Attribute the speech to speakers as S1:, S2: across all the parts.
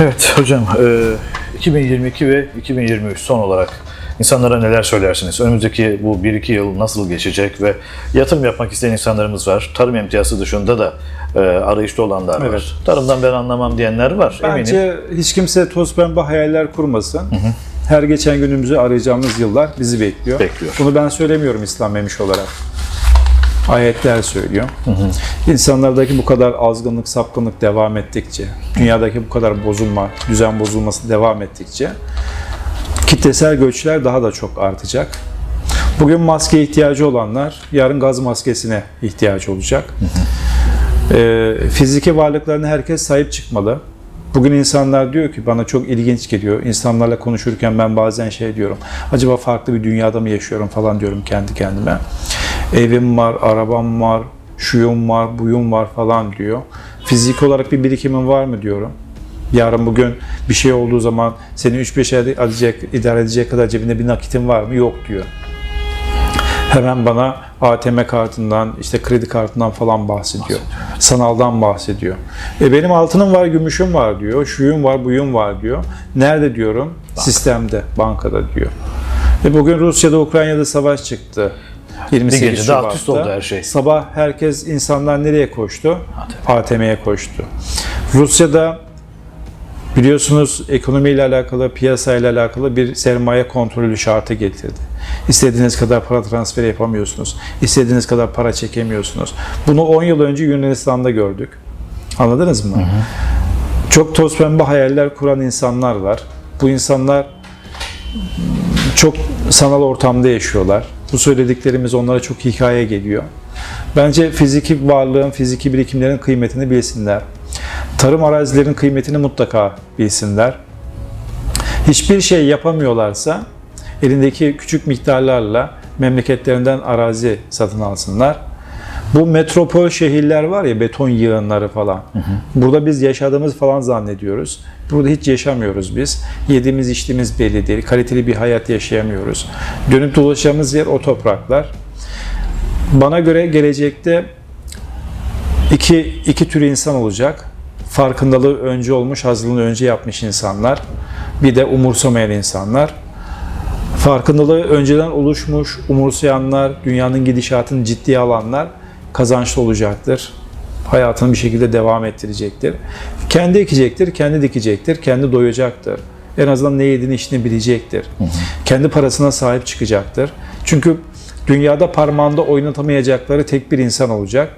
S1: Evet hocam, e, 2022 ve 2023 son olarak insanlara neler söylersiniz? Önümüzdeki bu 1-2 yıl nasıl geçecek ve yatırım yapmak isteyen insanlarımız var. Tarım emtiyası dışında da e, arayışta olanlar var.
S2: Evet.
S1: Tarımdan ben anlamam diyenler var eminim.
S2: Bence hiç kimse toz pembe hayaller kurmasın. Her geçen günümüzü arayacağımız yıllar bizi bekliyor.
S1: Bekliyor.
S2: Bunu ben söylemiyorum İslam memiş olarak. Ayetler söylüyor. İnsanlardaki bu kadar azgınlık, sapkınlık devam ettikçe, dünyadaki bu kadar bozulma, düzen bozulması devam ettikçe kitlesel göçler daha da çok artacak. Bugün maske ihtiyacı olanlar yarın gaz maskesine ihtiyaç olacak. Ee, fiziki varlıklarına herkes sahip çıkmalı. Bugün insanlar diyor ki bana çok ilginç geliyor. İnsanlarla konuşurken ben bazen şey diyorum. Acaba farklı bir dünyada mı yaşıyorum falan diyorum kendi kendime. Evim var, arabam var, şuyum var, buyum var falan diyor. Fizik olarak bir birikimin var mı diyorum. Yarın bugün bir şey olduğu zaman seni 3-5 ay edecek, idare edecek kadar cebinde bir nakitin var mı? Yok diyor. Hemen bana ATM kartından, işte kredi kartından falan bahsediyor. Sanaldan bahsediyor. E benim altınım var, gümüşüm var diyor. Şuyum var, buyum var diyor. Nerede diyorum? Sistemde, bankada diyor. E bugün Rusya'da, Ukrayna'da savaş çıktı. 28
S1: Bir gecede alt üst
S2: Şubat'ta.
S1: oldu her şey.
S2: Sabah herkes, insanlar nereye koştu? ATM'ye koştu. Rusya'da biliyorsunuz ekonomiyle alakalı, piyasayla alakalı bir sermaye kontrolü şartı getirdi. İstediğiniz kadar para transferi yapamıyorsunuz. İstediğiniz kadar para çekemiyorsunuz. Bunu 10 yıl önce Yunanistan'da gördük. Anladınız mı? Çok toz pembe hayaller kuran insanlar var. Bu insanlar çok sanal ortamda yaşıyorlar. Bu söylediklerimiz onlara çok hikaye geliyor. Bence fiziki varlığın, fiziki birikimlerin kıymetini bilsinler. Tarım arazilerin kıymetini mutlaka bilsinler. Hiçbir şey yapamıyorlarsa elindeki küçük miktarlarla memleketlerinden arazi satın alsınlar. Bu metropol şehirler var ya beton yığınları falan. Burada biz yaşadığımız falan zannediyoruz. Burada hiç yaşamıyoruz biz. Yediğimiz içtiğimiz belli değil. Kaliteli bir hayat yaşayamıyoruz. Dönüp dolaşacağımız yer o topraklar. Bana göre gelecekte iki, iki tür insan olacak. Farkındalığı önce olmuş, hazırlığını önce yapmış insanlar. Bir de umursamayan insanlar. Farkındalığı önceden oluşmuş, umursayanlar, dünyanın gidişatını ciddiye alanlar kazançlı olacaktır. Hayatını bir şekilde devam ettirecektir. Kendi ekecektir, kendi dikecektir, kendi doyacaktır. En azından ne yediğini içtiğini bilecektir. Kendi parasına sahip çıkacaktır. Çünkü dünyada parmağında oynatamayacakları tek bir insan olacak.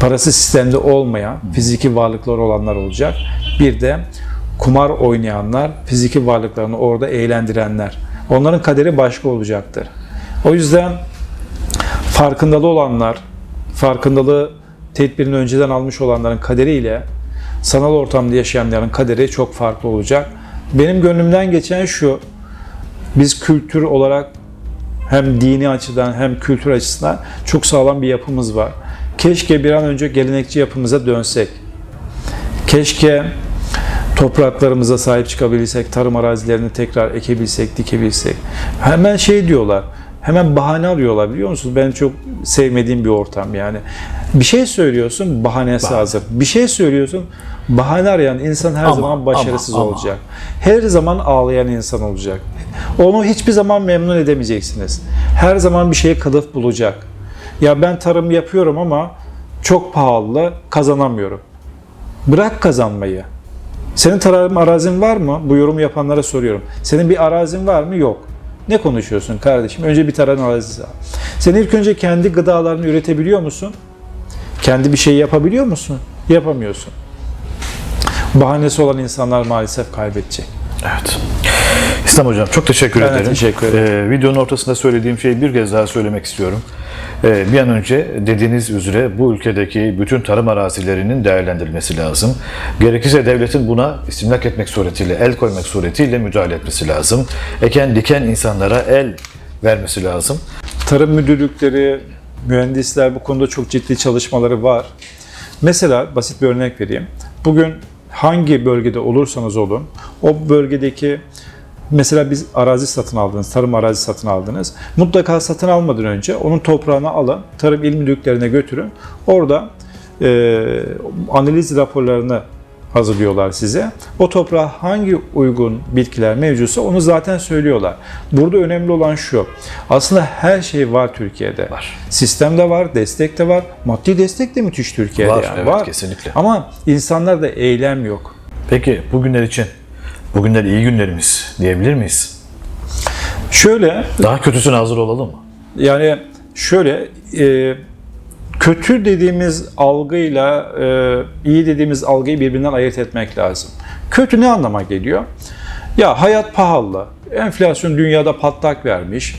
S2: Parası sistemde olmayan, fiziki varlıkları olanlar olacak. Bir de kumar oynayanlar, fiziki varlıklarını orada eğlendirenler. Onların kaderi başka olacaktır. O yüzden farkındalı olanlar, farkındalığı tedbirini önceden almış olanların kaderiyle sanal ortamda yaşayanların kaderi çok farklı olacak. Benim gönlümden geçen şu, biz kültür olarak hem dini açıdan hem kültür açısından çok sağlam bir yapımız var. Keşke bir an önce gelenekçi yapımıza dönsek. Keşke topraklarımıza sahip çıkabilsek, tarım arazilerini tekrar ekebilsek, dikebilsek. Hemen şey diyorlar, hemen bahane arıyorlar biliyor musunuz? Ben çok sevmediğim bir ortam yani. Bir şey söylüyorsun, bahanesi
S1: Bahane.
S2: hazır. Bir şey söylüyorsun, bahane arayan insan her
S1: Ama,
S2: zaman başarısız
S1: ama, ama.
S2: olacak. Her zaman ağlayan insan olacak. Onu hiçbir zaman memnun edemeyeceksiniz. Her zaman bir şeye kılıf bulacak. Ya ben tarım yapıyorum ama çok pahalı, kazanamıyorum. Bırak kazanmayı. Senin tarım arazin var mı? Bu yorumu yapanlara soruyorum. Senin bir arazin var mı? Yok. Ne konuşuyorsun kardeşim? Önce bir tarım arazisi al. Sen ilk önce kendi gıdalarını üretebiliyor musun? Kendi bir şey yapabiliyor musun? Yapamıyorsun. Bahanesi olan insanlar maalesef kaybedecek.
S1: Evet. İslam Hocam çok teşekkür
S2: Ben de
S1: ederim.
S2: teşekkür ederim.
S1: Ee, videonun ortasında söylediğim şeyi bir kez daha söylemek istiyorum. Ee, bir an önce dediğiniz üzere bu ülkedeki bütün tarım arazilerinin değerlendirilmesi lazım. Gerekirse devletin buna istimlak etmek suretiyle, el koymak suretiyle müdahale etmesi lazım. Eken diken insanlara el vermesi lazım.
S2: Tarım müdürlükleri, mühendisler bu konuda çok ciddi çalışmaları var. Mesela basit bir örnek vereyim. Bugün hangi bölgede olursanız olun, o bölgedeki mesela biz arazi satın aldınız, tarım arazi satın aldınız. Mutlaka satın almadan önce onun toprağını alın, tarım il müdürlüklerine götürün. Orada e, analiz raporlarını hazırlıyorlar size. O toprağa hangi uygun bitkiler mevcutsa onu zaten söylüyorlar. Burada önemli olan şu. Aslında her şey var Türkiye'de.
S1: Var.
S2: Sistem de var, destek de var. Maddi destek de müthiş Türkiye'de.
S1: Var,
S2: yani.
S1: evet, kesinlikle.
S2: Ama insanlarda eylem yok.
S1: Peki bugünler için bugünler iyi günlerimiz diyebilir miyiz?
S2: Şöyle
S1: Daha kötüsüne hazır olalım mı?
S2: Yani şöyle e, kötü dediğimiz algıyla e, iyi dediğimiz algıyı birbirinden ayırt etmek lazım. Kötü ne anlama geliyor? Ya hayat pahalı, enflasyon dünyada patlak vermiş,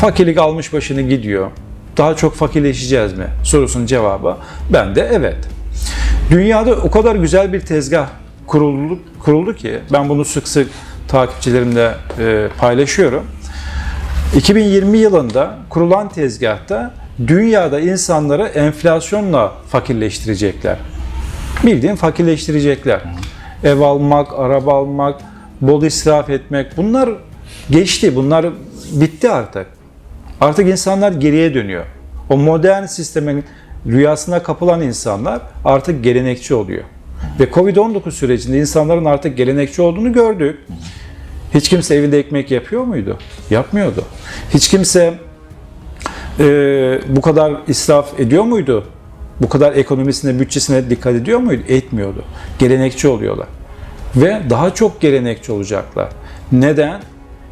S2: fakirlik almış başını gidiyor. Daha çok fakirleşeceğiz mi? Sorusunun cevabı ben de evet. Dünyada o kadar güzel bir tezgah kuruldu, kuruldu ki ben bunu sık sık takipçilerimle e, paylaşıyorum. 2020 yılında kurulan tezgahta dünyada insanları enflasyonla fakirleştirecekler. Bildiğin fakirleştirecekler. Ev almak, araba almak, bol israf etmek bunlar geçti. Bunlar bitti artık. Artık insanlar geriye dönüyor. O modern sistemin rüyasına kapılan insanlar artık gelenekçi oluyor. Ve Covid-19 sürecinde insanların artık gelenekçi olduğunu gördük. Hiç kimse evinde ekmek yapıyor muydu? Yapmıyordu. Hiç kimse e, bu kadar israf ediyor muydu? Bu kadar ekonomisine, bütçesine dikkat ediyor muydu? Etmiyordu. Gelenekçi oluyorlar. Ve daha çok gelenekçi olacaklar. Neden?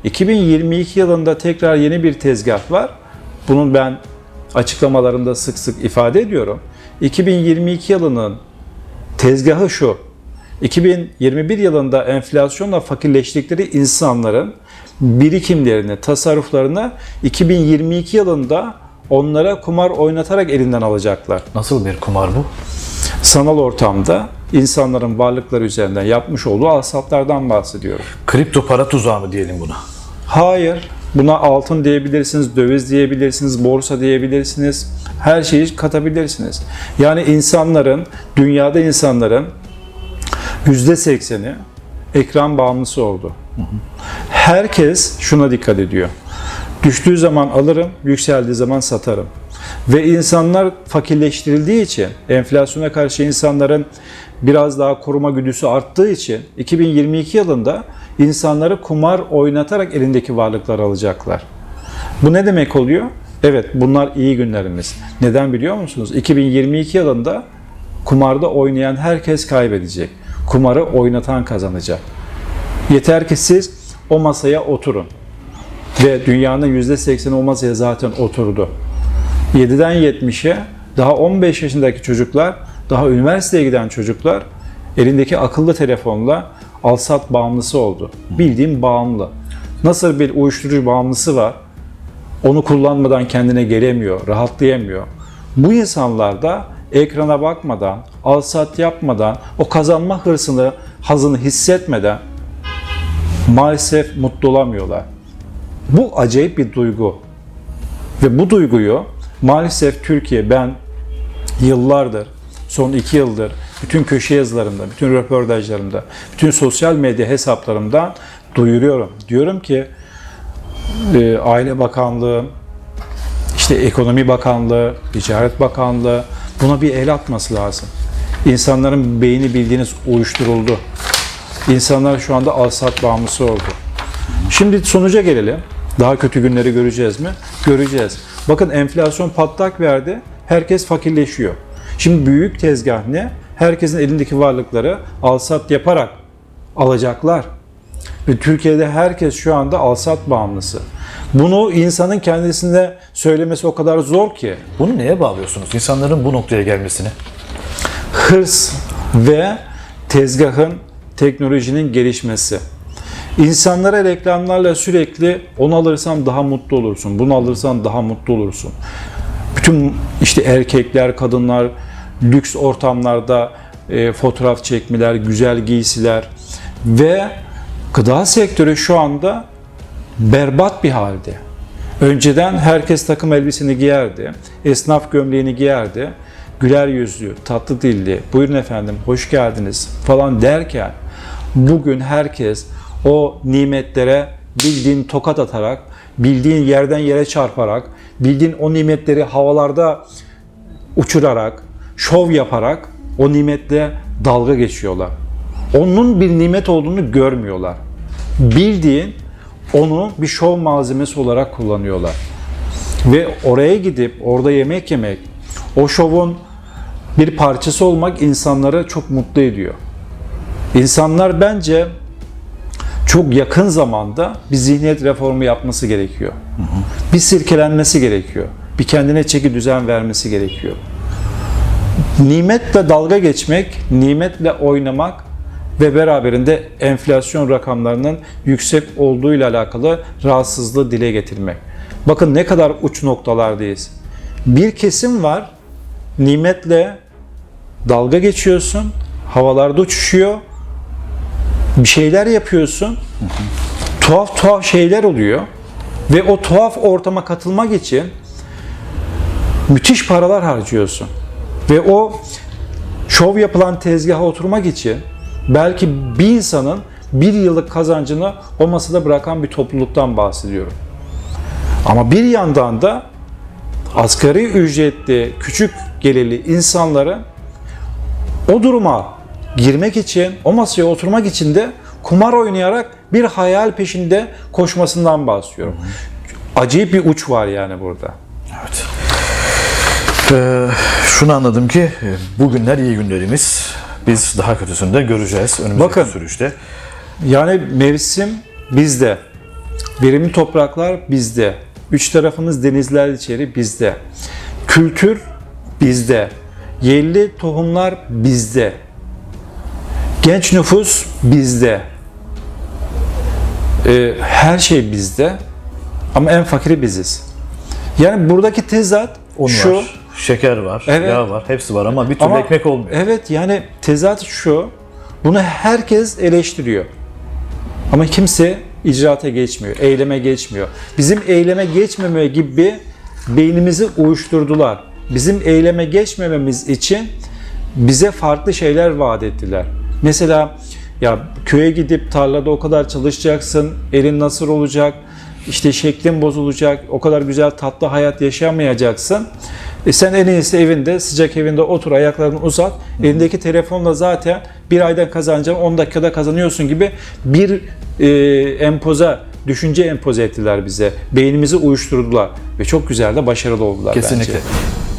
S2: 2022 yılında tekrar yeni bir tezgah var. Bunun ben açıklamalarımda sık sık ifade ediyorum. 2022 yılının tezgahı şu. 2021 yılında enflasyonla fakirleştikleri insanların birikimlerini, tasarruflarını 2022 yılında onlara kumar oynatarak elinden alacaklar.
S1: Nasıl bir kumar bu?
S2: Sanal ortamda insanların varlıkları üzerinden yapmış olduğu alsatlardan bahsediyorum.
S1: Kripto para tuzağı mı diyelim buna?
S2: Hayır, buna altın diyebilirsiniz, döviz diyebilirsiniz, borsa diyebilirsiniz. Her şeyi katabilirsiniz. Yani insanların, dünyada insanların %80'i ekran bağımlısı oldu. Herkes şuna dikkat ediyor. Düştüğü zaman alırım, yükseldiği zaman satarım. Ve insanlar fakirleştirildiği için, enflasyona karşı insanların biraz daha koruma güdüsü arttığı için 2022 yılında insanları kumar oynatarak elindeki varlıkları alacaklar. Bu ne demek oluyor? Evet bunlar iyi günlerimiz. Neden biliyor musunuz? 2022 yılında kumarda oynayan herkes kaybedecek. Kumarı oynatan kazanacak. Yeter ki siz o masaya oturun. Ve dünyanın %80'i o masaya zaten oturdu. 7'den 70'e daha 15 yaşındaki çocuklar, daha üniversiteye giden çocuklar elindeki akıllı telefonla alsat bağımlısı oldu. Bildiğim bağımlı. Nasıl bir uyuşturucu bağımlısı var, onu kullanmadan kendine gelemiyor, rahatlayamıyor. Bu insanlar da ekrana bakmadan, alsat yapmadan, o kazanma hırsını, hazını hissetmeden maalesef mutlu olamıyorlar. Bu acayip bir duygu. Ve bu duyguyu maalesef Türkiye ben yıllardır, son iki yıldır bütün köşe yazılarımda, bütün röportajlarımda, bütün sosyal medya hesaplarımdan duyuruyorum. Diyorum ki e, Aile Bakanlığı, işte Ekonomi Bakanlığı, Ticaret Bakanlığı buna bir el atması lazım. İnsanların beyni bildiğiniz uyuşturuldu. İnsanlar şu anda alsat bağımlısı oldu. Şimdi sonuca gelelim. Daha kötü günleri göreceğiz mi? Göreceğiz. Bakın enflasyon patlak verdi. Herkes fakirleşiyor. Şimdi büyük tezgah ne? Herkesin elindeki varlıkları alsat yaparak alacaklar. Ve Türkiye'de herkes şu anda alsat bağımlısı. Bunu insanın kendisinde söylemesi o kadar zor ki.
S1: Bunu neye bağlıyorsunuz? İnsanların bu noktaya gelmesini.
S2: hırs ve tezgahın, teknolojinin gelişmesi. İnsanlara reklamlarla sürekli onu alırsan daha mutlu olursun, bunu alırsan daha mutlu olursun. Bütün işte erkekler, kadınlar lüks ortamlarda e, fotoğraf çekmeler, güzel giysiler ve gıda sektörü şu anda berbat bir halde. Önceden herkes takım elbiseni giyerdi, esnaf gömleğini giyerdi, güler yüzlü, tatlı dilli, buyurun efendim, hoş geldiniz falan derken bugün herkes o nimetlere bildiğin tokat atarak, bildiğin yerden yere çarparak, bildiğin o nimetleri havalarda uçurarak, şov yaparak o nimetle dalga geçiyorlar. onun bir nimet olduğunu görmüyorlar. Bildiğin onu bir şov malzemesi olarak kullanıyorlar. Ve oraya gidip orada yemek yemek, o şovun bir parçası olmak insanları çok mutlu ediyor. İnsanlar bence çok yakın zamanda bir zihniyet reformu yapması gerekiyor. Bir sirkelenmesi gerekiyor. Bir kendine çeki düzen vermesi gerekiyor. Nimetle dalga geçmek, nimetle oynamak ve beraberinde enflasyon rakamlarının yüksek olduğuyla alakalı rahatsızlığı dile getirmek. Bakın ne kadar uç noktalardayız. Bir kesim var, nimetle dalga geçiyorsun, havalarda uçuşuyor, bir şeyler yapıyorsun, tuhaf tuhaf şeyler oluyor ve o tuhaf ortama katılmak için müthiş paralar harcıyorsun. Ve o şov yapılan tezgaha oturmak için belki bir insanın bir yıllık kazancını o masada bırakan bir topluluktan bahsediyorum. Ama bir yandan da asgari ücretli, küçük gelirli insanları o duruma girmek için, o masaya oturmak için de kumar oynayarak bir hayal peşinde koşmasından bahsediyorum. Acayip bir uç var yani burada.
S1: Evet. Ee, şunu anladım ki e, bugünler iyi günlerimiz. Biz daha kötüsünü de göreceğiz önümüzdeki
S2: Bakın.
S1: sürüşte.
S2: Yani mevsim bizde. Verimli topraklar bizde. Üç tarafımız denizler içeri bizde. Kültür bizde. Yerli tohumlar bizde. Genç nüfus bizde. Ee, her şey bizde. Ama en fakiri biziz. Yani buradaki tezat
S1: Un
S2: şu.
S1: Şeker var,
S2: Evet.
S1: yağ var, hepsi var ama bir türlü
S2: Ama-
S1: ekmek olmuyor.
S2: Evet yani tezat şu. Bunu herkes eleştiriyor. Ama kimse icraata geçmiyor, eyleme geçmiyor. Bizim eyleme geçmeme gibi beynimizi uyuşturdular. Bizim eyleme geçmememiz için bize farklı şeyler vaat ettiler. Mesela ya köye gidip tarlada o kadar çalışacaksın, elin nasıl olacak, işte şeklin bozulacak, o kadar güzel tatlı hayat yaşayamayacaksın. E sen en iyisi evinde, sıcak evinde otur, ayaklarını uzat. Elindeki telefonla zaten bir ayda kazanacağın 10 dakikada kazanıyorsun gibi bir e, empoza, düşünce empoze ettiler bize. Beynimizi uyuşturdular ve çok güzel de başarılı oldular
S1: Kesinlikle.
S2: bence.